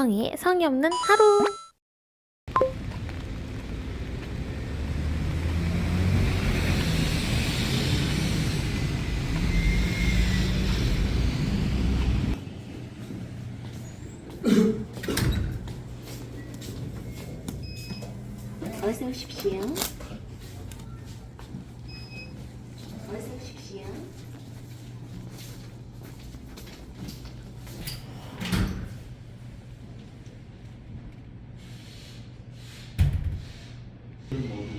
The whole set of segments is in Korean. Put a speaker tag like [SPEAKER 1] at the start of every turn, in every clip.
[SPEAKER 1] 성희의 성의 없는 하루.
[SPEAKER 2] 어서 오십시오. Good morning.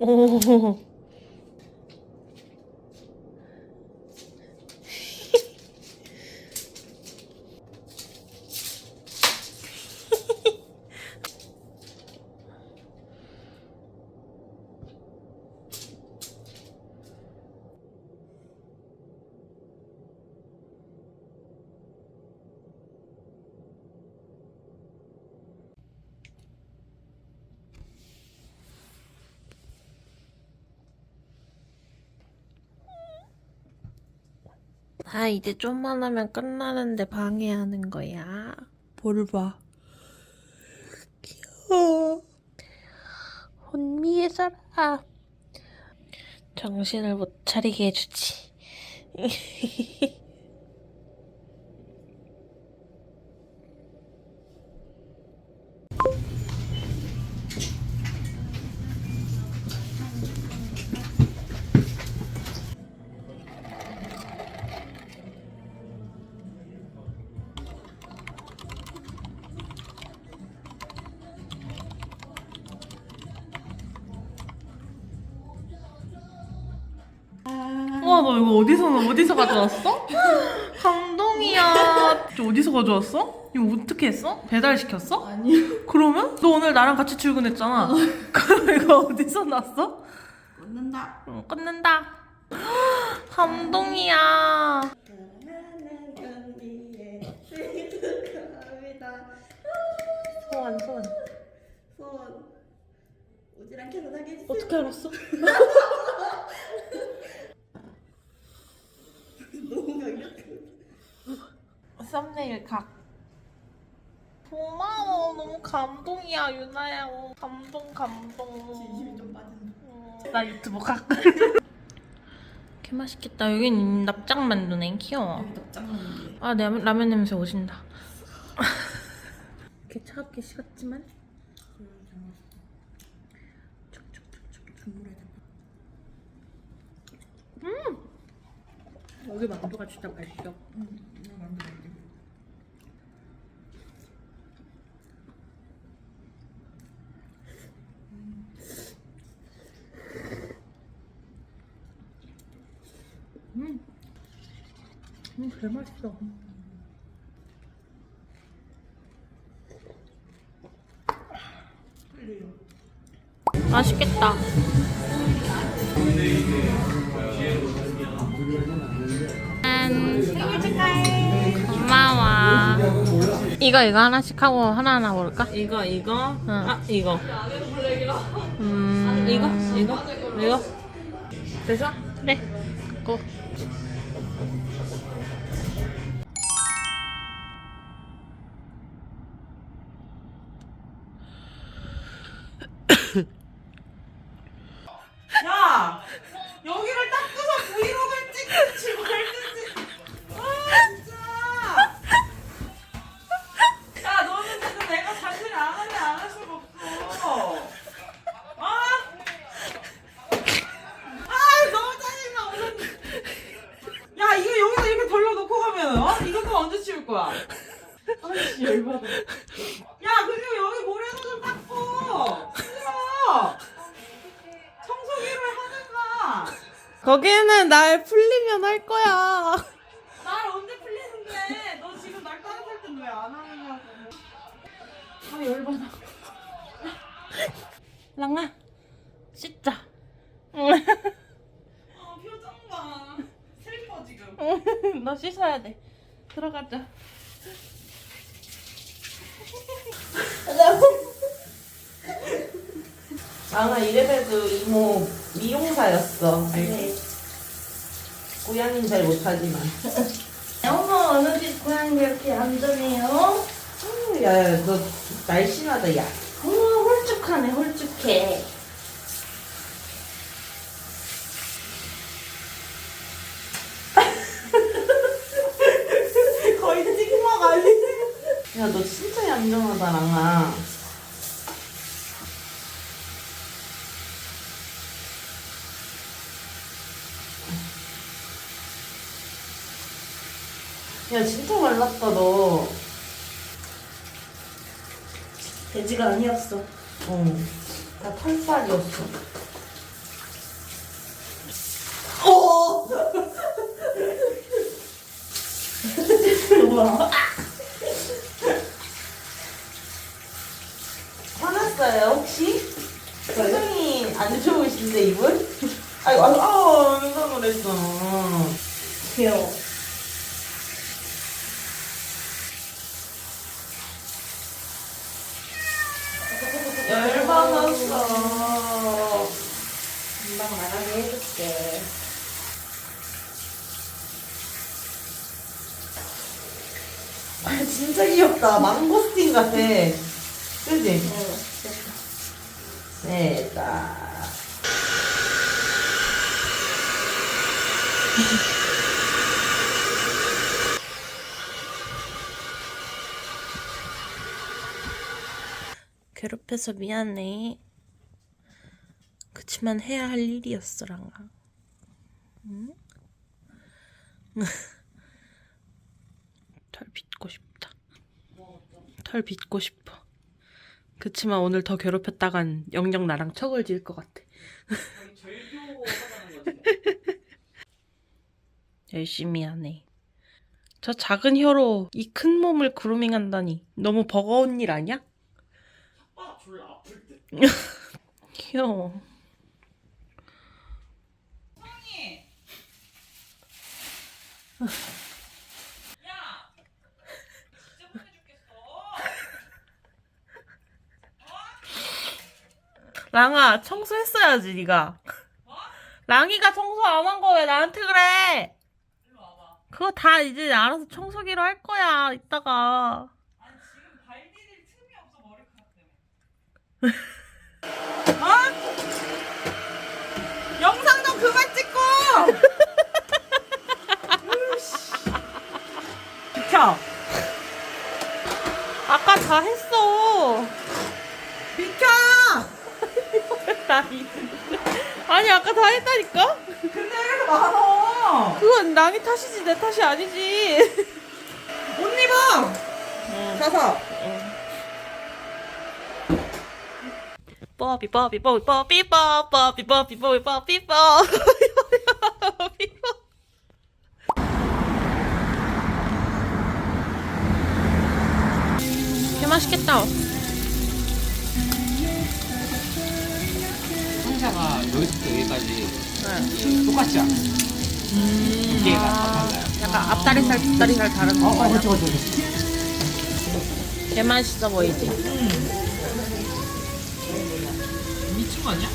[SPEAKER 2] 오.
[SPEAKER 1] 아, 이제 좀만 하면 끝나는데 방해하는 거야. 뭘 봐. 귀여워. 혼미의 사람. 정신을 못 차리게 해주지.
[SPEAKER 3] 와, 너 이거 어디서, 어디서 가져왔어? 감동이야. 저 어디서 가져왔어? 이거 어떻게 했어? 배달 시켰어?
[SPEAKER 4] 아니요.
[SPEAKER 3] 그러면? 너 오늘 나랑 같이 출근했잖아. 그럼 이거 어디서 났어?
[SPEAKER 4] 웃는다.
[SPEAKER 3] 어, 끊는다. 감동이야. 소원, 소원.
[SPEAKER 4] 소원 오지랑 결혼하게 해주세요.
[SPEAKER 3] 어떻게 알았어?
[SPEAKER 4] 너무 강력해.
[SPEAKER 3] 썸네일 각. 고마워. 너무 감동이야, 유나야. 어, 감동, 감동.
[SPEAKER 4] 좀 빠진다.
[SPEAKER 3] 어, 나 유튜브 각. 개 맛있겠다. 여긴 납작 만두네. 귀여워.
[SPEAKER 5] 납작 만두.
[SPEAKER 3] 아, 내 라면 냄새 오진다. 이렇게 차갑게 식었지만 여기 만두가 진짜 맛있어. 음, 음, 개 맛있어. 맛있겠다. 고마워. 이거 이거 하나씩 하고 하나하나 먹을까?
[SPEAKER 6] 이거 이거
[SPEAKER 3] 응.
[SPEAKER 6] 아 이거
[SPEAKER 3] 음,
[SPEAKER 6] 이거 이거 이거 됐어?
[SPEAKER 3] 그래. 고.
[SPEAKER 6] 열받아. 야 그리고 여기 모래도 좀 닦고. 싫어. 청소기로 하든가.
[SPEAKER 3] 거기는 날 풀리면 할 거야.
[SPEAKER 6] 날 언제 풀리는데? 너 지금 날 따뜻할 땐왜 안 하느냐고 아 열받아.
[SPEAKER 3] 랑아, 씻자.
[SPEAKER 6] 아 표정 봐. 슬퍼 지금.
[SPEAKER 3] 너 씻어야 돼. 들어가자.
[SPEAKER 6] 나나 이래봬도 이모 미용사였어 알지? 고양이는 잘 못하지만
[SPEAKER 5] 어머 어느 집 고양이 이렇게 안전해요?
[SPEAKER 6] 야야 너 날씬하다 야
[SPEAKER 5] 어머 홀쭉하네 홀쭉해.
[SPEAKER 6] 거의 찍먹 아니야 야너 진짜 얌전하다 랑아 야 진짜 말랐다 너
[SPEAKER 5] 돼지가 아니었어.
[SPEAKER 6] 어, 다 털살이었어.
[SPEAKER 5] 뭐야?
[SPEAKER 6] 화났어요, 혹시? 표정이 안 좋으신데, 이분? 아이고, 아이고, 아우, 누가 그랬어.
[SPEAKER 5] 귀여워.
[SPEAKER 6] 열받았어.
[SPEAKER 5] 금방 말하게 해줄게.
[SPEAKER 6] 아, 진짜 귀엽다. 망고스틴 같아. 그지? 됐다.
[SPEAKER 3] 괴롭혀서 미안해. 그치만 해야 할 일이었어, 랑아. 응? 털 빗고 싶다. 털 빗고 싶어. 그치만 오늘 더 괴롭혔다간 영영 나랑 척을 지을 것 같아. 열심히 하네. 저 작은 혀로 이 큰 몸을 그루밍한다니 너무 버거운 일 아니야? 귀여워. 랑아 청소했어야지 네가. 랑이가 청소 안 한 거 왜 나한테 그래? 그거 다 이제 알아서 청소기로 할 거야 이따가. 어?
[SPEAKER 6] 영상도 그만 찍고!
[SPEAKER 7] 비켜!
[SPEAKER 3] 아까 다 했어!
[SPEAKER 7] 비켜!
[SPEAKER 3] 아니, 아까 다 했다니까?
[SPEAKER 7] 근데 왜 이렇게 많아?
[SPEAKER 3] 그건 남이 탓이지 내 탓이 아니지
[SPEAKER 7] 옷 입어! 응. 가서
[SPEAKER 3] 뽀삐 뽀삐 뽀삐 뽀삐 뽀 뽀삐 뽀삐 뽀삐 뽀삐 뽀개 맛있겠다.
[SPEAKER 8] 상자가 여기서부터 여기까지
[SPEAKER 3] 네.
[SPEAKER 8] 똑같지 않아? 두 개가 다 달라요.
[SPEAKER 3] 약간 앞다리살 뒷다리살 다른
[SPEAKER 8] 어,
[SPEAKER 3] 거.
[SPEAKER 8] 어, 그렇죠, 그렇죠, 그렇죠.
[SPEAKER 3] 개 맛있어 보이지?
[SPEAKER 7] 미친 거 아니야?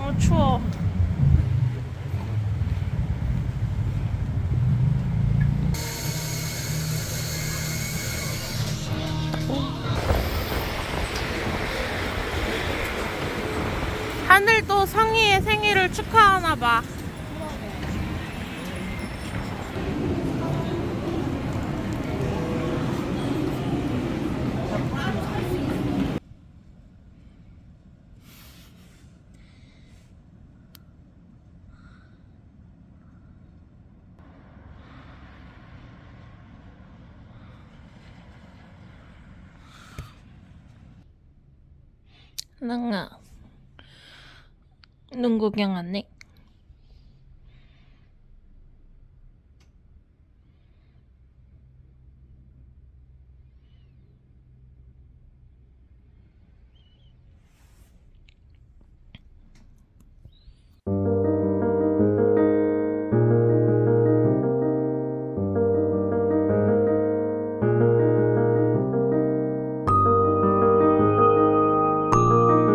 [SPEAKER 3] 어 추워. 하늘도 성희의 생일을 축하하나 봐. 랑아. 눈 구경 안 해?